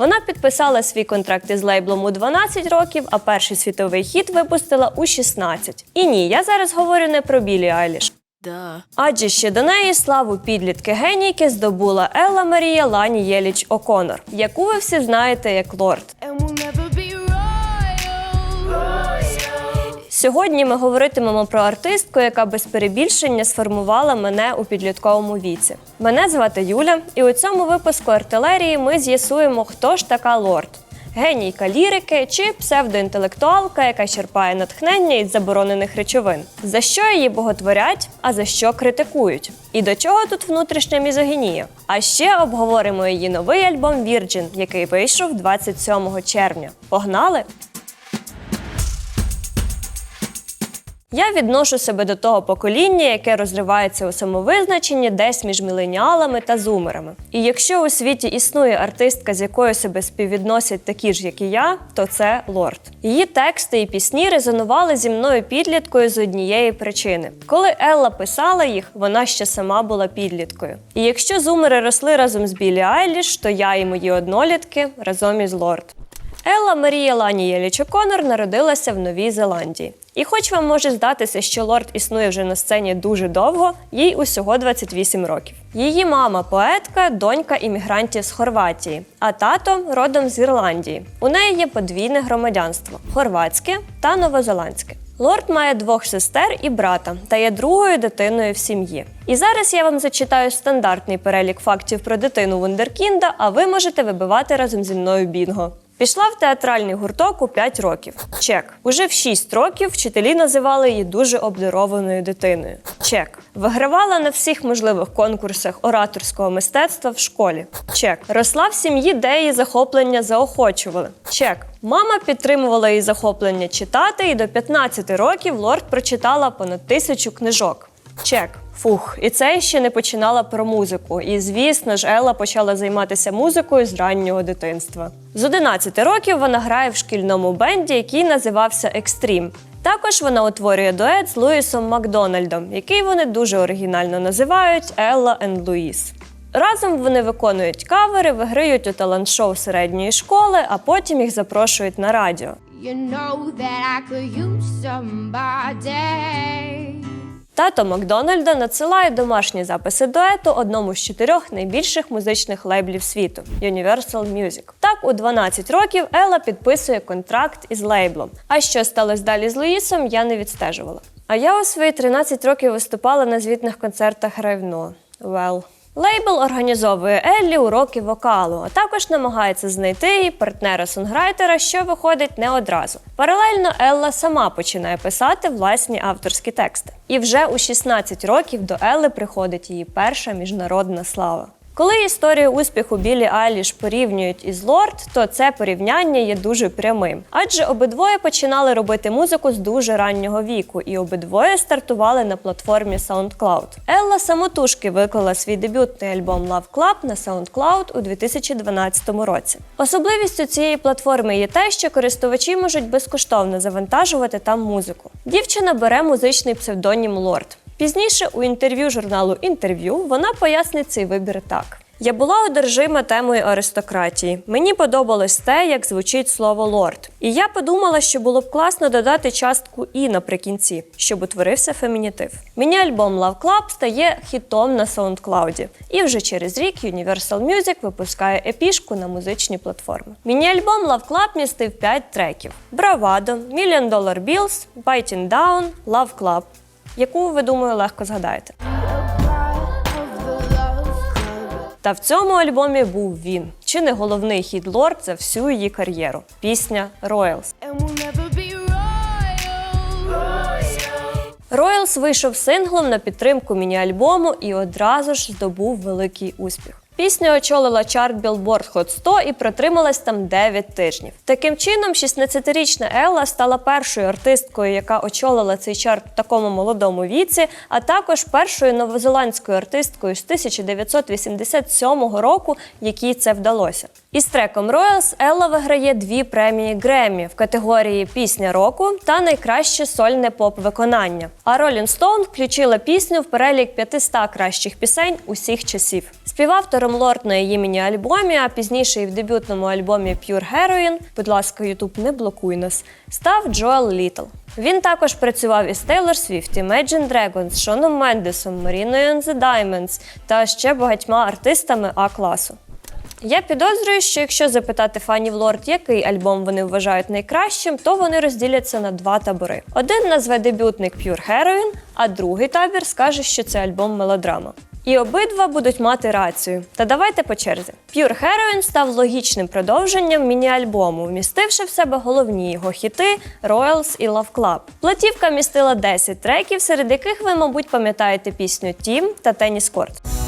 Вона підписала свій контракт із лейблом у 12 років, а перший світовий хіт випустила у 16. І ні, я зараз говорю не про Білі Айліш. Да. Адже ще до неї славу підлітки генійки здобула Елла Марія Лані Єліч О'Конор, яку ви всі знаєте як лорд. Сьогодні ми говоритимемо про артистку, яка без перебільшення сформувала мене у підлітковому віці. Мене звати Юля, і у цьому випуску артилерії ми з'ясуємо, хто ж така лорд. Генійка лірики чи псевдоінтелектуалка, яка черпає натхнення із заборонених речовин, за що її боготворять, а за що критикують. І до чого тут внутрішня мізогінія? А ще обговоримо її новий альбом Virgin, який вийшов 27 червня. Погнали! Я відношу себе до того покоління, яке розривається у самовизначенні десь між міленіалами та зумерами. І якщо у світі існує артистка, з якою себе співвідносять такі ж, як і я, то це лорд. Її тексти і пісні резонували зі мною підліткою з однієї причини. Коли Елла писала їх, вона ще сама була підліткою. І якщо зумери росли разом з Білі Айліш, то я і мої однолітки разом із лорд. Елла Марія Лані Єліч О'Конор народилася в Новій Зеландії. І хоч вам може здатися, що лорд існує вже на сцені дуже довго, їй усього 28 років. Її мама поетка, донька іммігрантів з Хорватії, а тато родом з Ірландії. У неї є подвійне громадянство хорватське та новозеландське. Лорд має двох сестер і брата та є другою дитиною в сім'ї. І зараз я вам зачитаю стандартний перелік фактів про дитину Вундеркінда, а ви можете вибивати разом зі мною бінго. Пішла в театральний гурток у 5 років. Чек. Уже в 6 років вчителі називали її дуже обдарованою дитиною. Чек. Вигравала на всіх можливих конкурсах ораторського мистецтва в школі. Чек. Росла в сім'ї, де її захоплення заохочували. Чек. Мама підтримувала її захоплення читати, і до 15 років лорд прочитала понад тисячу книжок. Чек. Фух, і це ще не починала про музику. І звісно ж, Елла почала займатися музикою з раннього дитинства. З 11 років вона грає в шкільному бенді, який називався Екстрім. Також вона утворює дует з Луїсом Макдональдом, який вони дуже оригінально називають Елла енд Луїс. Разом вони виконують кавери, виграють у талант-шоу середньої школи, а потім їх запрошують на радіо. You know that I could use somebody. Тато Макдональда надсилає домашні записи дуету одному з чотирьох найбільших музичних лейблів світу Universal Music. Так, у 12 років Елла підписує контракт із лейблом. А що сталося далі з Луїсом, я не відстежувала. А я у свої 13 років виступала на звітних концертах Райвно. Well. Лейбл організовує Еллі уроки вокалу, а також намагається знайти її партнера-сонграйтера, що виходить не одразу. Паралельно Елла сама починає писати власні авторські тексти. І вже у 16 років до Елли приходить її перша міжнародна слава. Коли історію успіху Білі Айліш порівнюють із Лорд, то це порівняння є дуже прямим. Адже обидвоє починали робити музику з дуже раннього віку, і обидвоє стартували на платформі SoundCloud. Елла самотужки виклала свій дебютний альбом Love Club на SoundCloud у 2012 році. Особливістю цієї платформи є те, що користувачі можуть безкоштовно завантажувати там музику. Дівчина бере музичний псевдонім Лорд. Пізніше у інтерв'ю журналу Інтерв'ю вона пояснить цей вибір так. Я була одержима темою аристократії. Мені подобалось те, як звучить слово лорд. І я подумала, що було б класно додати частку і наприкінці, щоб утворився фемінітив. Міні-альбом Love Club стає хітом на SoundCloud. І вже через рік Universal Music випускає епішку на музичні платформи. Міні-альбом Love Club містив 5 треків: Bravado, Million Dollar Bills, Biting Down, Love Club яку ви думаю легко згадаєте. Та в цьому альбомі був він, чи не головний хід лорд за всю її кар'єру. Пісня Royals. Royals вийшов синглом на підтримку міні-альбому і одразу ж здобув великий успіх. Пісня очолила чарт Billboard Hot 100 і протрималась там 9 тижнів. Таким чином, 16-річна Елла стала першою артисткою, яка очолила цей чарт в такому молодому віці, а також першою новозеландською артисткою з 1987 року, якій це вдалося. Із треком Royals Елла виграє дві премії Греммі в категорії Пісня року та найкраще сольне поп-виконання. А Rolling Stone включила пісню в перелік 500 кращих пісень усіх часів. Співавтором Лорд на її міні-альбомі, а пізніше і в дебютному альбомі Pure Heroin, будь ласка, Ютуб, не блокуй нас, став Джоел Літл. Він також працював із Тейлор Свіфт, Imagine Dragons, Шоном Мендесом, Маріною and the Diamonds та ще багатьма артистами А-класу. Я підозрюю, що якщо запитати фанів Лорд, який альбом вони вважають найкращим, то вони розділяться на два табори. Один назве дебютник Pure Heroin, а другий табір скаже, що це альбом мелодрама. І обидва будуть мати рацію. Та давайте по черзі. Pure Heroin став логічним продовженням міні-альбому, вмістивши в себе головні його хіти Royals і Love Club. Платівка містила 10 треків, серед яких ви, мабуть, пам'ятаєте пісню Тім та Теніс Корт.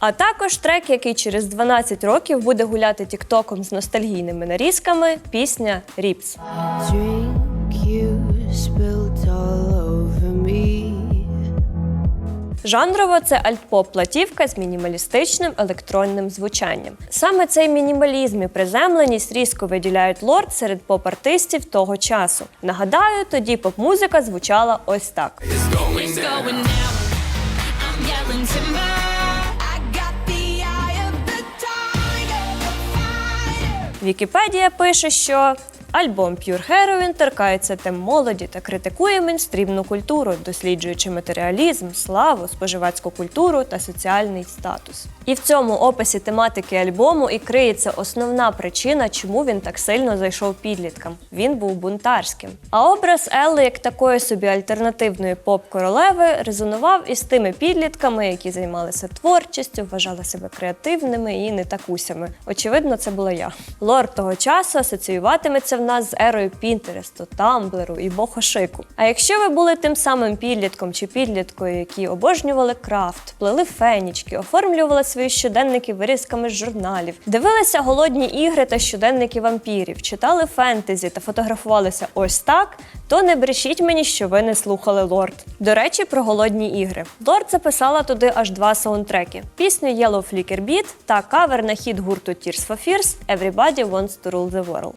А також трек, який через 12 років буде гуляти тіктоком з ностальгійними нарізками, пісня Ріпс. Жанрово це альтпоп-платівка з мінімалістичним електронним звучанням. Саме цей мінімалізм і приземленість різко виділяють лорд серед поп-артистів того часу. Нагадаю, тоді поп-музика звучала ось так. It's going down. Вікіпедія пише, що альбом Pure Heroin торкається тем молоді та критикує мейнстрімну культуру, досліджуючи матеріалізм, славу, споживацьку культуру та соціальний статус. І в цьому описі тематики альбому і криється основна причина, чому він так сильно зайшов підліткам. Він був бунтарським. А образ Елли як такої собі альтернативної поп-королеви резонував із тими підлітками, які займалися творчістю, вважали себе креативними і не такусями. Очевидно, це була я. Лорд того часу асоціюватиметься в нас з ерою Пінтересту, Тамблеру і Бохошику. А якщо ви були тим самим підлітком чи підліткою, які обожнювали крафт, плели фенічки, оформлювали свої щоденники вирізками з журналів, дивилися голодні ігри та щоденники вампірів, читали фентезі та фотографувалися ось так, то не брешіть мені, що ви не слухали Лорд. До речі, про голодні ігри. Лорд записала туди аж два саундтреки: пісню Yellow Flicker Beat та кавер на хіт гурту Tears for Fears Everybody Wants to Rule the World.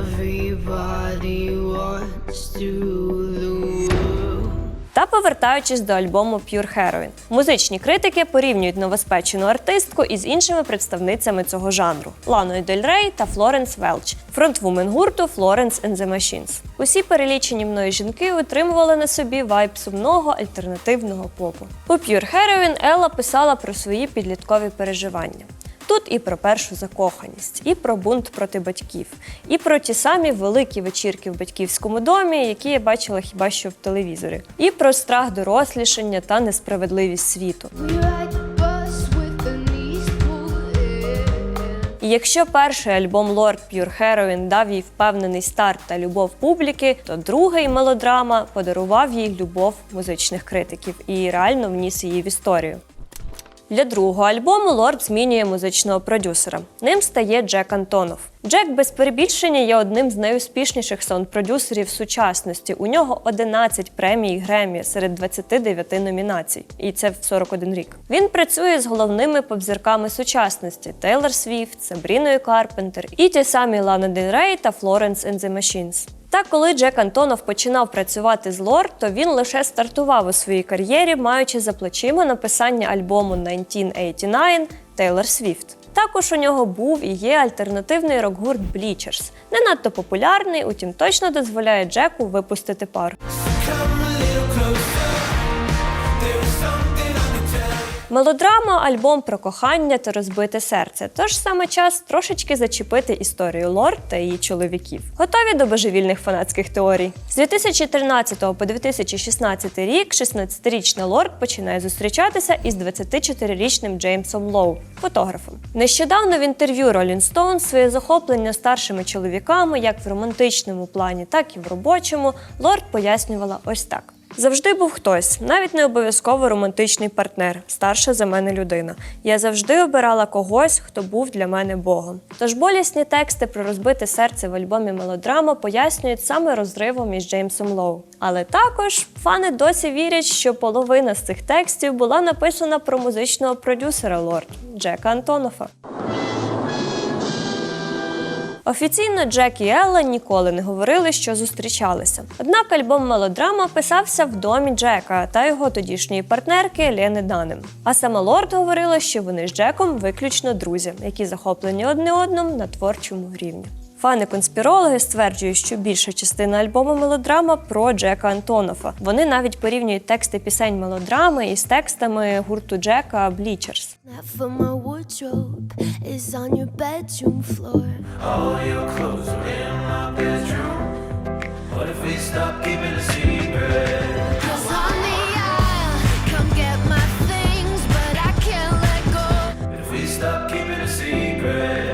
Everybody wants to. Та повертаючись до альбому Pure Heroin. Музичні критики порівнюють новоспечену артистку із іншими представницями цього жанру Ланою Дель Рей та Флоренс Велч, фронтвумен гурту Florence and the Machines. Усі перелічені мною жінки утримували на собі вайб сумного альтернативного попу. У Pure Heroin Елла писала про свої підліткові переживання. Тут і про першу закоханість, і про бунт проти батьків, і про ті самі великі вечірки в батьківському домі, які я бачила хіба що в телевізорі, і про страх дорослішання та несправедливість світу. І якщо перший альбом Lord Pure Heroin дав їй впевнений старт та любов публіки, то другий мелодрама подарував їй любов музичних критиків і реально вніс її в історію. Для другого альбому Лорд змінює музичного продюсера. Ним стає Джек Антонов. Джек без перебільшення є одним з найуспішніших саунд-продюсерів сучасності. У нього 11 премій Греммі серед 29 номінацій, і це в 41 рік. Він працює з головними попзірками сучасності: Тейлор Свіфт, Сабріною Карпентер і ті самі Лана Дель Рей та and Machines. Та коли Джек Антонов починав працювати з лор, то він лише стартував у своїй кар'єрі, маючи за плечима написання альбому 1989 Тейлор Свіфт. Також у нього був і є альтернативний рок-гурт Bleachers. Не надто популярний, утім точно дозволяє Джеку випустити пар. Мелодрама альбом про кохання та розбите серце. Тож саме час трошечки зачепити історію Лорд та її чоловіків. Готові до божевільних фанатських теорій. З 2013 по 2016 рік 16-річна Лорд починає зустрічатися із 24-річним Джеймсом Лоу, фотографом. Нещодавно в інтерв'ю Rolling Stone своє захоплення старшими чоловіками, як в романтичному плані, так і в робочому, Лорд пояснювала ось так. Завжди був хтось, навіть не обов'язково романтичний партнер, старша за мене людина. Я завжди обирала когось, хто був для мене Богом. Тож болісні тексти про розбите серце в альбомі мелодрама пояснюють саме розривом із Джеймсом Лоу. Але також фани досі вірять, що половина з цих текстів була написана про музичного продюсера Лорд Джека Антонофа. Офіційно Джек і Елла ніколи не говорили, що зустрічалися. Однак альбом мелодрама писався в домі Джека та його тодішньої партнерки Лени Данем. А сама Лорд говорила, що вони з Джеком виключно друзі, які захоплені одне одним на творчому рівні. Фани-конспірологи стверджують, що більша частина альбому мелодрама про Джека Антонофа. Вони навіть порівнюють тексти пісень мелодрами із текстами гурту Джека Bleachers. We stop keeping a secret?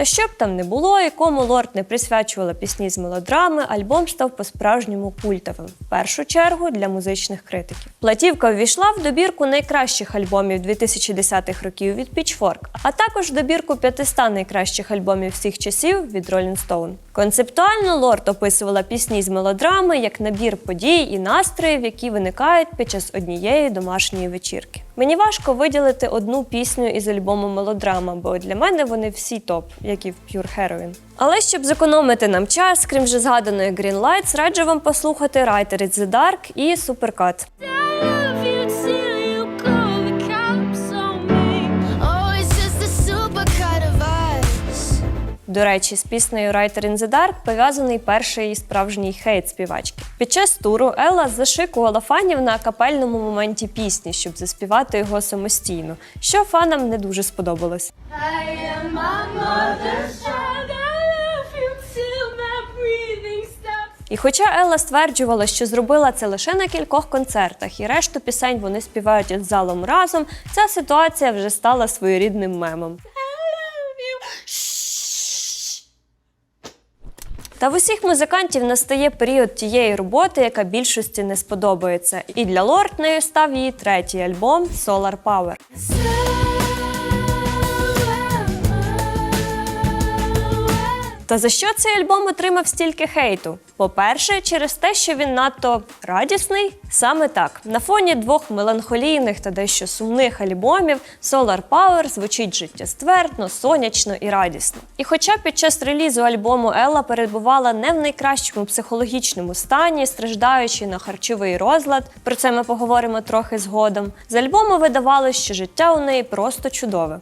Та б там не було, якому лорд не присвячувала пісні з мелодрами, альбом став по-справжньому культовим, в першу чергу для музичних критиків. Платівка ввійшла в добірку найкращих альбомів 2010-х років від Pitchfork, а також в добірку 500 найкращих альбомів всіх часів від Rolling Stone. Концептуально лорд описувала пісні з мелодрами як набір подій і настроїв, які виникають під час однієї домашньої вечірки. Мені важко виділити одну пісню із альбому мелодрама, бо для мене вони всі топ, як і в Pure Heroin. Але щоб зекономити нам час, крім вже згаданої Green Lights, раджу вам послухати Writer It's the Dark і Supercut. До речі, з піснею Writer in the Dark пов'язаний перший справжній хейт співачки. Під час туру Елла зашикувала фанів на капельному моменті пісні, щоб заспівати його самостійно, що фанам не дуже сподобалось. І хоча Елла стверджувала, що зробила це лише на кількох концертах, і решту пісень вони співають із залом разом, ця ситуація вже стала своєрідним мемом. Та в усіх музикантів настає період тієї роботи, яка більшості не сподобається. І для Лорд нею став її третій альбом Solar Power. Та за що цей альбом отримав стільки хейту? По-перше, через те, що він надто радісний. Саме так, на фоні двох меланхолійних та дещо сумних альбомів Solar Power звучить життєствердно, сонячно і радісно. І хоча під час релізу альбому Елла перебувала не в найкращому психологічному стані, страждаючи на харчовий розлад, про це ми поговоримо трохи згодом. З альбому видавалось, що життя у неї просто чудове.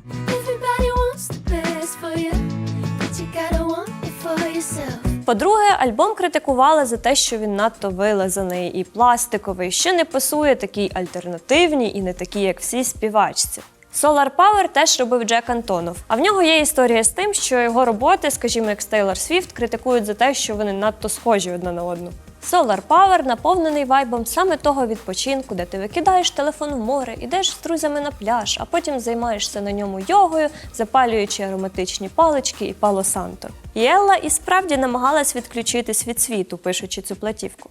По-друге, альбом критикували за те, що він надто вилазаний і пластиковий, що не пасує такій альтернативній і не такій, як всі співачці. Solar Power теж робив Джек Антонов. А в нього є історія з тим, що його роботи, скажімо, як Тейлор Свіфт, критикують за те, що вони надто схожі одна на одну. Solar Power наповнений вайбом саме того відпочинку, де ти викидаєш телефон в море, ідеш з друзями на пляж, а потім займаєшся на ньому йогою, запалюючи ароматичні палички і пало санто. І Елла і справді намагалась відключитись від світу, пишучи цю платівку.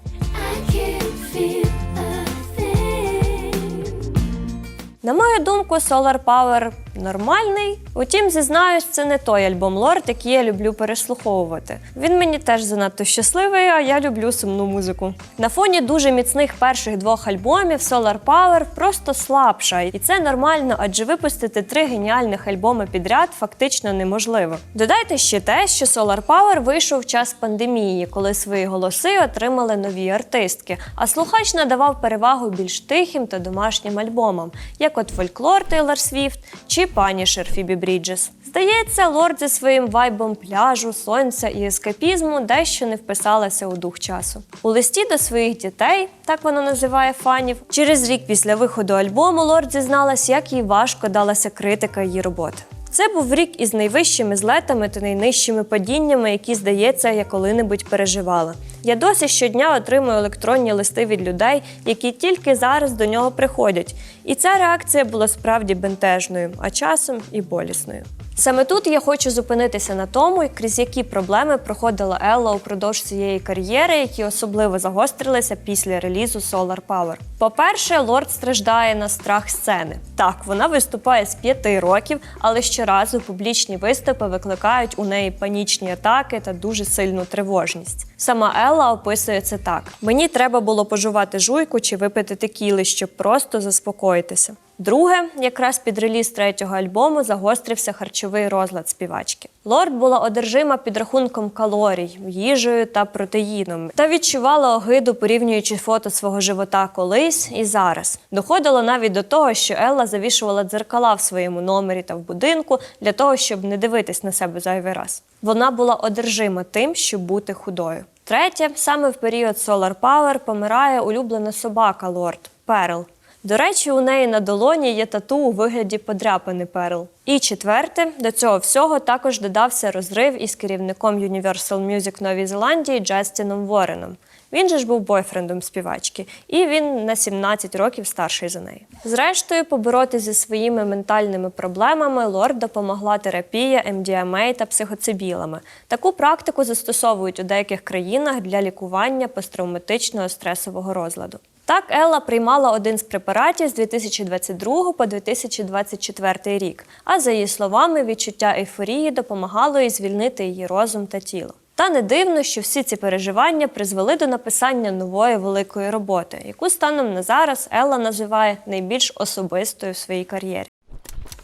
На мою думку, Solar Power нормальний. Утім, зізнаюсь, це не той альбом Лорд, який я люблю переслуховувати. Він мені теж занадто щасливий, а я люблю сумну музику. На фоні дуже міцних перших двох альбомів Solar Power просто слабша, і це нормально, адже випустити три геніальних альбоми підряд фактично неможливо. Додайте ще те, що Solar Power вийшов в час пандемії, коли свої голоси отримали нові артистки, а слухач надавав перевагу більш тихим та домашнім альбомам, як от фольклор Тейлор Свіфт чи Панішер Фібі Бріджес. Здається, лорд зі своїм вайбом пляжу, сонця і ескапізму дещо не вписалася у дух часу. У листі до своїх дітей, так вона називає фанів, через рік після виходу альбому лорд зізналась, як їй важко далася критика її роботи. Це був рік із найвищими злетами та найнижчими падіннями, які, здається, я коли-небудь переживала. Я досі щодня отримую електронні листи від людей, які тільки зараз до нього приходять. І ця реакція була справді бентежною, а часом і болісною. Саме тут я хочу зупинитися на тому, крізь які проблеми проходила Елла упродовж цієї кар'єри, які особливо загострилися після релізу Solar Power. По-перше, лорд страждає на страх сцени. Так, вона виступає з п'яти років, але щоразу публічні виступи викликають у неї панічні атаки та дуже сильну тривожність. Сама Елла описує це так: мені треба було пожувати жуйку чи випити текіли, щоб просто заспокоїтися. Друге, якраз під реліз третього альбому загострився харчовий розлад співачки. Лорд була одержима підрахунком калорій, їжею та протеїном та відчувала огиду, порівнюючи фото свого живота колись і зараз. Доходило навіть до того, що Елла завішувала дзеркала в своєму номері та в будинку для того, щоб не дивитись на себе зайвий раз. Вона була одержима тим, щоб бути худою. Третє, саме в період Solar Power помирає улюблена собака Лорд Перл. До речі, у неї на долоні є тату у вигляді подряпини Перл. І четверте, до цього всього також додався розрив із керівником Universal Music Новій Зеландії Джастіном Вореном. Він же ж був бойфрендом співачки, і він на 17 років старший за неї. Зрештою, побороти зі своїми ментальними проблемами лорд допомогла терапія MDMA та психоцибілами. Таку практику застосовують у деяких країнах для лікування посттравматичного стресового розладу. Так, Елла приймала один з препаратів з 2022 по 2024 рік. А за її словами, відчуття ейфорії допомагало їй звільнити її розум та тіло. Та не дивно, що всі ці переживання призвели до написання нової великої роботи, яку станом на зараз Елла називає найбільш особистою в своїй кар'єрі.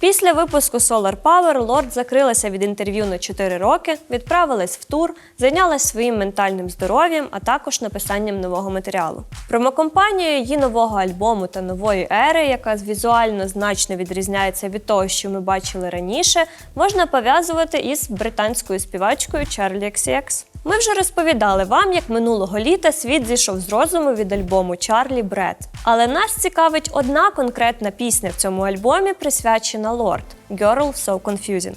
Після випуску Solar Power Лорд закрилася від інтерв'ю на 4 роки, відправилась в тур, зайнялась своїм ментальним здоров'ям, а також написанням нового матеріалу. Промокомпанію її нового альбому та нової ери, яка візуально значно відрізняється від того, що ми бачили раніше, можна пов'язувати із британською співачкою Чарлі XCX. Ми вже розповідали вам, як минулого літа світ зійшов з розуму від альбому Чарлі Бред. Але нас цікавить одна конкретна пісня в цьому альбомі, присвячена Лорд Girl So Confusing.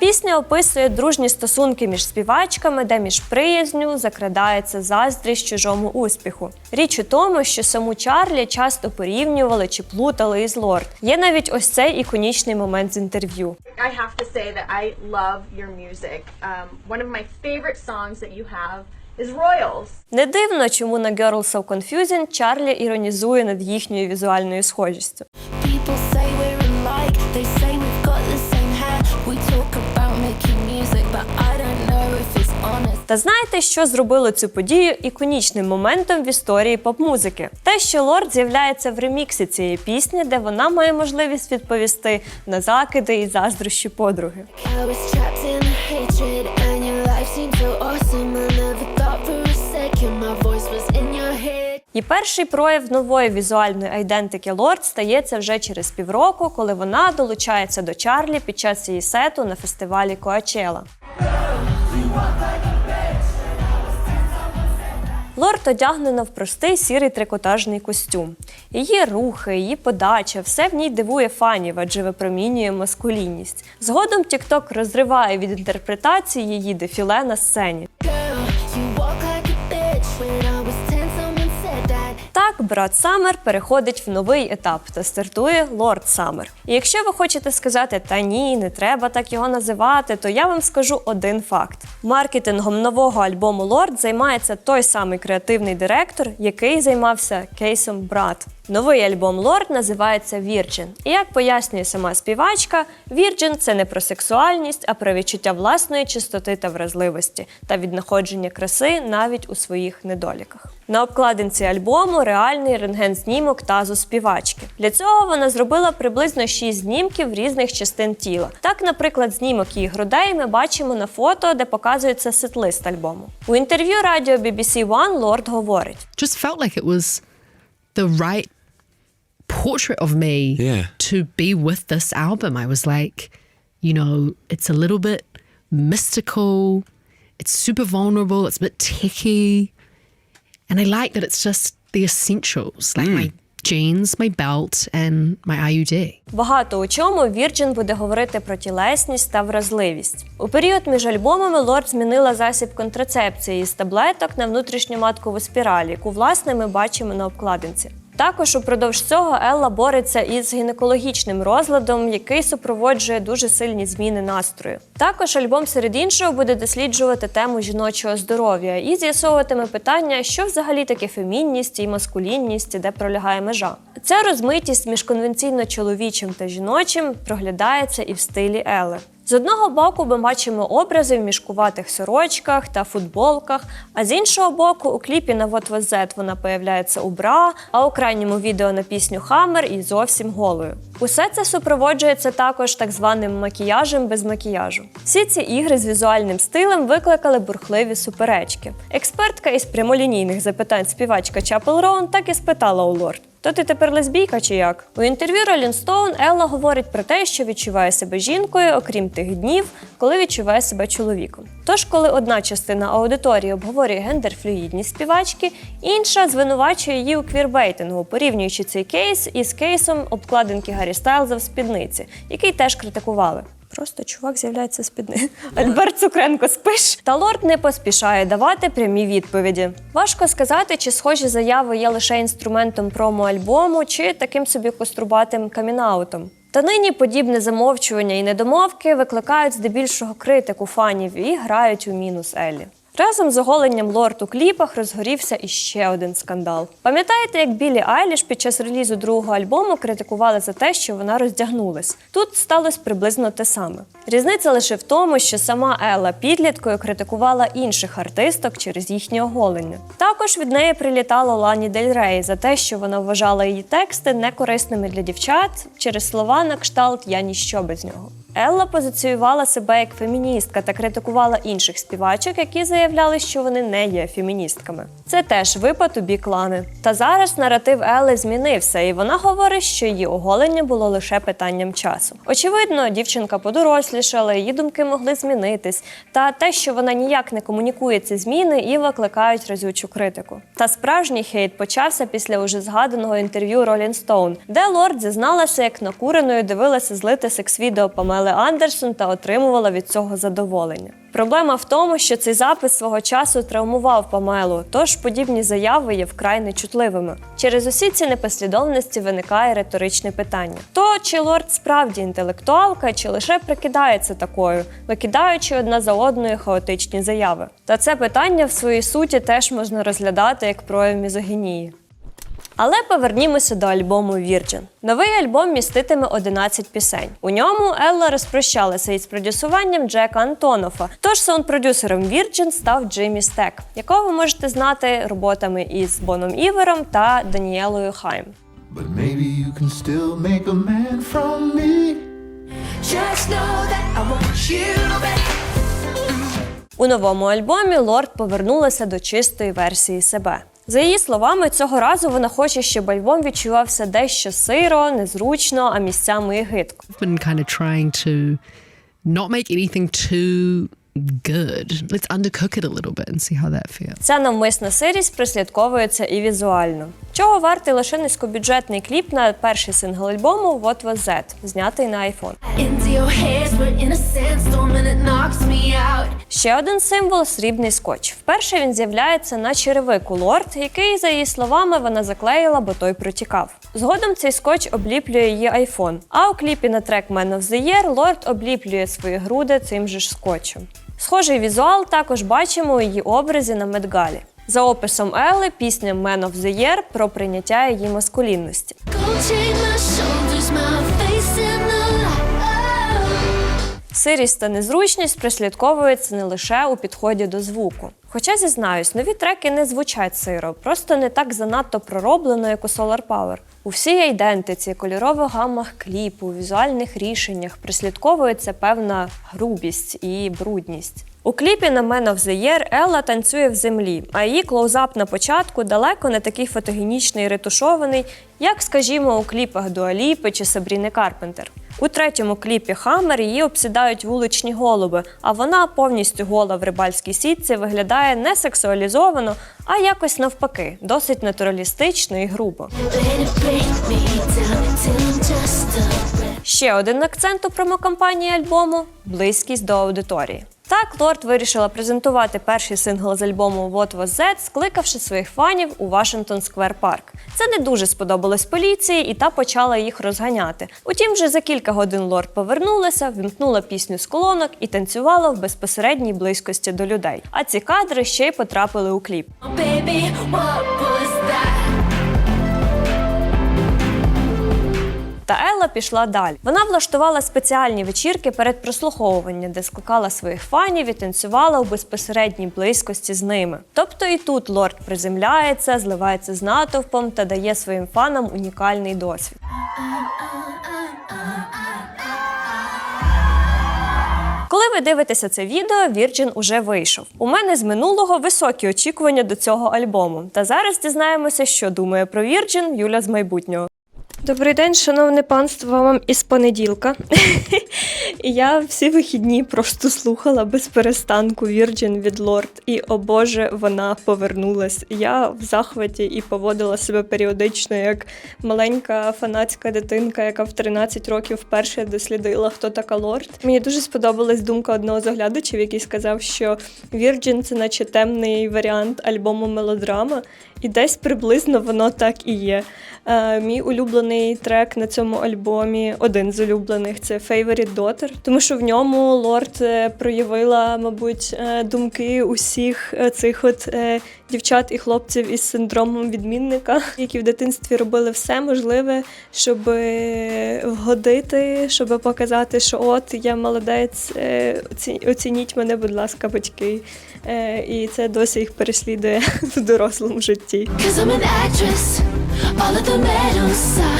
Пісня описує дружні стосунки між співачками, де між приязню закрадається заздрість чужому успіху. Річ у тому, що саму Чарлі часто порівнювали чи плутали із Лорд. Є навіть ось цей іконічний момент з інтерв'ю. I have to say that I love your music. Um, one of my favorite songs that you have. Не дивно, чому на Girl So Confusing Чарлі іронізує над їхньою візуальною схожістю. Та знаєте, що зробило цю подію іконічним моментом в історії поп-музики? Те, що Лорд з'являється в реміксі цієї пісні, де вона має можливість відповісти на закиди і заздрощі подруги. І перший прояв нової візуальної айдентики Лорд стається вже через півроку, коли вона долучається до Чарлі під час її сету на фестивалі Коачела. Лорд одягнена в простий сірий трикотажний костюм. Її рухи, її подача, все в ній дивує фанів, адже випромінює маскулінність. Згодом TikTok розриває від інтерпретації її дефіле на сцені. Брат Саммер переходить в новий етап та стартує Лорд Саммер. І якщо ви хочете сказати, та ні, не треба так його називати, то я вам скажу один факт: маркетингом нового альбому Лорд займається той самий креативний директор, який займався кейсом Брат. Новий альбом Лорд називається Virgin. І як пояснює сама співачка, Virgin – це не про сексуальність, а про відчуття власної чистоти та вразливості та віднаходження краси навіть у своїх недоліках. На обкладинці альбому реальний рентген-знімок тазу співачки. Для цього вона зробила приблизно 6 знімків різних частин тіла. Так, наприклад, знімок її грудей ми бачимо на фото, де показується сетлист альбому. У інтерв'ю радіо BBC One Лорд говорить: just felt like it was the right portrait of me Yeah. to be with this album. I was like, you know, it's a little bit mystical, it's super vulnerable, it's a bit techy. And I like that it's just the essentials, like mm. my jeans, my belt, and my IUD. Багато у чому Virgin буде говорити про тілесність та вразливість. У період між альбомами Лорд змінила засіб контрацепції з таблеток на внутрішню маткову спіраль, яку власне ми бачимо на обкладинці. Також упродовж цього Елла бореться із гінекологічним розладом, який супроводжує дуже сильні зміни настрою. Також альбом серед іншого буде досліджувати тему жіночого здоров'я і з'ясовуватиме питання, що взагалі таке фемінність і маскулінність, де пролягає межа. Ця розмитість між конвенційно чоловічим та жіночим проглядається і в стилі Елли. З одного боку, ми бачимо образи в мішкуватих сорочках та футболках, а з іншого боку, у кліпі на «What was that» вона появляється у бра, а у крайньому відео на пісню Хаммер і зовсім голою. Усе це супроводжується також так званим макіяжем без макіяжу. Всі ці ігри з візуальним стилем викликали бурхливі суперечки. Експертка із прямолінійних запитань співачка Чапел Роун так і спитала у лорд. То ти тепер лесбійка чи як? У інтерв'ю Rolling Stone Елла говорить про те, що відчуває себе жінкою, окрім тих днів, коли відчуває себе чоловіком. Тож, коли одна частина аудиторії обговорює гендерфлюїдність співачки, інша звинувачує її у квірбейтингу, порівнюючи цей кейс із кейсом обкладинки Гаррі Стайлза в спідниці, який теж критикували. Просто чувак з'являється з спідни. Альберт Цукренко спиш. Та лорд не поспішає давати прямі відповіді. Важко сказати, чи схожі заяви є лише інструментом промо-альбому, чи таким собі кострубатим камінаутом. Та нині подібне замовчування і недомовки викликають здебільшого критику фанів і грають у мінус Еллі. Разом з оголенням лорд у кліпах розгорівся іще один скандал. Пам'ятаєте, як Білі Айліш під час релізу другого альбому критикували за те, що вона роздягнулась? Тут сталося приблизно те саме. Різниця лише в тому, що сама Елла підліткою критикувала інших артисток через їхнє оголення. Також від неї прилітало Лані Дель Рей за те, що вона вважала її тексти некорисними для дівчат через слова на кшталт Я ніщо без нього. Елла позиціювала себе як феміністка та критикувала інших співачок, які заявляли, що вони не є феміністками. Це теж випад у бік Лани. Та зараз наратив Елли змінився, і вона говорить, що її оголення було лише питанням часу. Очевидно, дівчинка подорослішала, її думки могли змінитись. Та те, що вона ніяк не комунікує ці зміни, і викликають разючу критику. Та справжній хейт почався після уже згаданого інтерв'ю Rolling Stone, де лорд зізналася, як накуреною дивилася злите секс-відео Памели Андерсон та отримувала від цього задоволення. Проблема в тому, що цей запис свого часу травмував Памелу, тож подібні заяви є вкрай нечутливими. Через усі ці непослідовності виникає риторичне питання: то чи лорд справді інтелектуалка, чи лише прикидається такою, викидаючи одна за одною хаотичні заяви? Та це питання в своїй суті теж можна розглядати як прояв мізогінії. Але повернімося до альбому Virgin. Новий альбом міститиме 11 пісень. У ньому Елла розпрощалася із продюсуванням Джека Антонофа. Тож саунд-продюсером Virgin став Джиммі Стек, якого ви можете знати роботами із Боном Івером та Даніелою Хайм. But maybe you can still make a man from me. Just know that I want you back. У новому альбомі Лорд повернулася до чистої версії себе. За її словами, цього разу вона хоче, щоб альбом відчувався дещо сиро, незручно, а місцями і гидко. Not make anything too good. Let's undercook it a little bit and see how that feels. Ця навмисна сирість прослідковується і візуально. Чого вартий лише низькобюджетний кліп на перший сингл альбому «What Was That», знятий на iPhone. Ще один символ срібний скотч. Вперше він з'являється на черевику лорд, який, за її словами, вона заклеїла, бо той протікав. Згодом цей скотч обліплює її айфон. А у кліпі на трек Man of the Year лорд обліплює свої груди цим же ж скотчем. Схожий візуал також бачимо у її образі на Медгалі. За описом Елли, пісня Man of the Year про прийняття її маскулінності. Сирість та незручність прислідковується не лише у підході до звуку. Хоча зізнаюсь, нові треки не звучать сиро, просто не так занадто пророблено, як у Solar Power. У всій айдентиці, кольорових гаммах кліпу, візуальних рішеннях прислідковується певна грубість і брудність. У кліпі на Man of the Year Елла танцює в землі, а її клоузап на початку далеко не такий фотогенічний і ретушований, як, скажімо, у кліпах Дуаліпи чи Сабріни Карпентер. У третьому кліпі Хаммер її обсідають вуличні голуби, а вона повністю гола в рибальській сітці виглядає не сексуалізовано, а якось навпаки, досить натуралістично і грубо. Ще один акцент у промокампанії альбому близькість до аудиторії. Так, Лорд вирішила презентувати перший сингл з альбому What Was That, скликавши своїх фанів у Вашингтон Сквер Парк. Це не дуже сподобалось поліції, і та почала їх розганяти. Утім, вже за кілька годин Лорд повернулася, вімкнула пісню з колонок і танцювала в безпосередній близькості до людей. А ці кадри ще й потрапили у кліп. Oh, baby, what was that? Елла пішла далі. Вона влаштувала спеціальні вечірки перед прослуховуванням, де скликала своїх фанів і танцювала у безпосередній близькості з ними. Тобто і тут лорд приземляється, зливається з натовпом та дає своїм фанам унікальний досвід. Коли ви дивитеся це відео, Virgin уже вийшов. У мене з минулого високі очікування до цього альбому. Та зараз дізнаємося, що думає про Virgin Юля з майбутнього. Добрий день, шановне панство, вам із понеділка. Я всі вихідні просто слухала без перестанку Virgin від Lord. І о Боже, вона повернулась. Я в захваті і поводила себе періодично як маленька фанатська дитинка, яка в 13 років вперше дослідила, хто така Лорд. Мені дуже сподобалась думка одного з оглядачів, який сказав, що Virgin це наче темний варіант альбому мелодрама, і десь приблизно воно так і є. Е, мій улюблений трек на цьому альбомі, один з улюблених, це Favorite Daughter, тому що в ньому Лорд е, проявила, мабуть, е, думки усіх е, цих от дівчат і хлопців із синдромом відмінника, які в дитинстві робили все можливе, щоб вгодити, щоб показати, що от я молодець, оцініть мене, будь ласка, батьки. І це досі їх переслідує в дорослому житті. Cause I'm an actress. All of the medals I.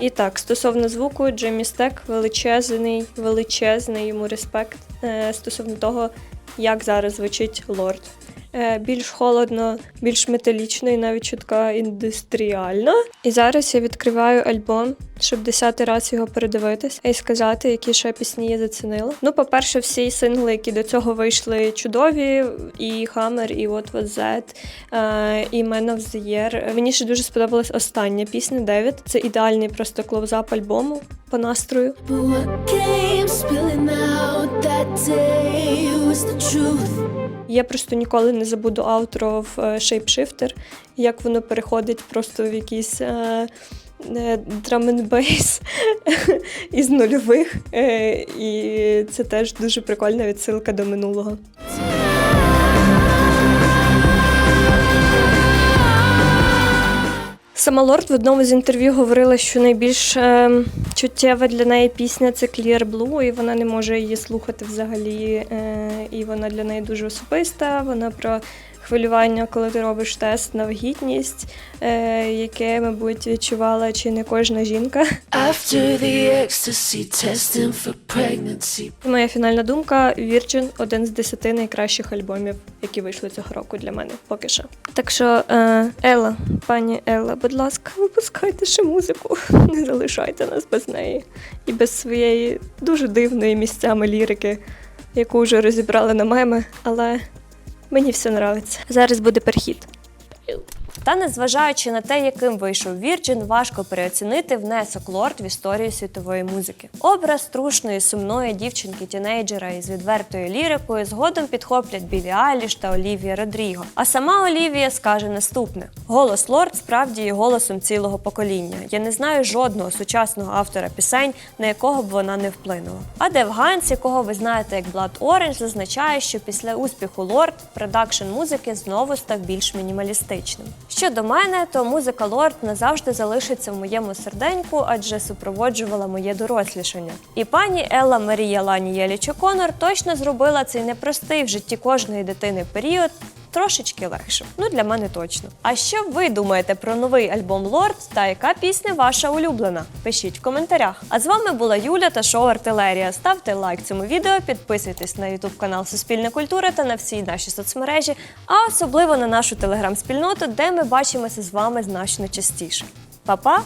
І так, стосовно звуку, Джиммі Стек величезний, величезний йому респект е, стосовно того, як зараз звучить лорд. Е, більш холодно, більш металічно і навіть чутка індустріально. І зараз я відкриваю альбом, щоб десятий раз його передивитись і сказати, які ще пісні я зацінила. Ну, по-перше, всі сингли, які до цього вийшли, чудові, і Hammer, і What Was е, і Man of the Year. Мені ще дуже сподобалась остання пісня Девід. Це ідеальний просто клоузап альбому по настрою. But what came spilling out that day was the truth. Я просто ніколи не забуду аутро в е, Shapeshifter, як воно переходить просто в якийсь bass із нульових. Е, і це теж дуже прикольна відсилка до минулого. Сама Лорд в одному з інтерв'ю говорила, що найбільш е, чуттєва для неї пісня це Clear Blue, і вона не може її слухати взагалі. Е, і вона для неї дуже особиста. Вона про хвилювання, коли ти робиш тест на вагітність, е, яке, мабуть, відчувала чи не кожна жінка. After the ecstasy testing for pregnancy. Моя фінальна думка: Virgin – один з десяти найкращих альбомів, які вийшли цього року для мене. Поки що. Так що, Елла, пані Елла, будь ласка, випускайте ще музику. Не залишайте нас без неї і без своєї дуже дивної місцями лірики, яку вже розібрали на меми, але мені все нравиться. Зараз буде перехід. Та незважаючи на те, яким вийшов Virgin, важко переоцінити внесок Лорд в історію світової музики. Образ трушної сумної дівчинки-тінейджера із відвертою лірикою згодом підхоплять Білі Айліш та Олівія Родріго. А сама Олівія скаже наступне: голос Лорд справді є голосом цілого покоління. Я не знаю жодного сучасного автора пісень, на якого б вона не вплинула. А Дев Ганс, якого ви знаєте як Blood Orange, зазначає, що після успіху Лорд продакшн музики знову став більш мінімалістичним. Щодо мене, то музика Лорд назавжди залишиться в моєму серденьку, адже супроводжувала моє дорослішання. І пані Елла Марія Лані Єліч Конор точно зробила цей непростий в житті кожної дитини період. Трошечки легше. Ну для мене точно. А що ви думаєте про новий альбом Лорд та яка пісня ваша улюблена? Пишіть в коментарях. А з вами була Юля та шоу Артилерія. Ставте лайк цьому відео, підписуйтесь на YouTube канал Суспільна культура та на всі наші соцмережі, а особливо на нашу телеграм-спільноту, де ми бачимося з вами значно частіше. Па-па!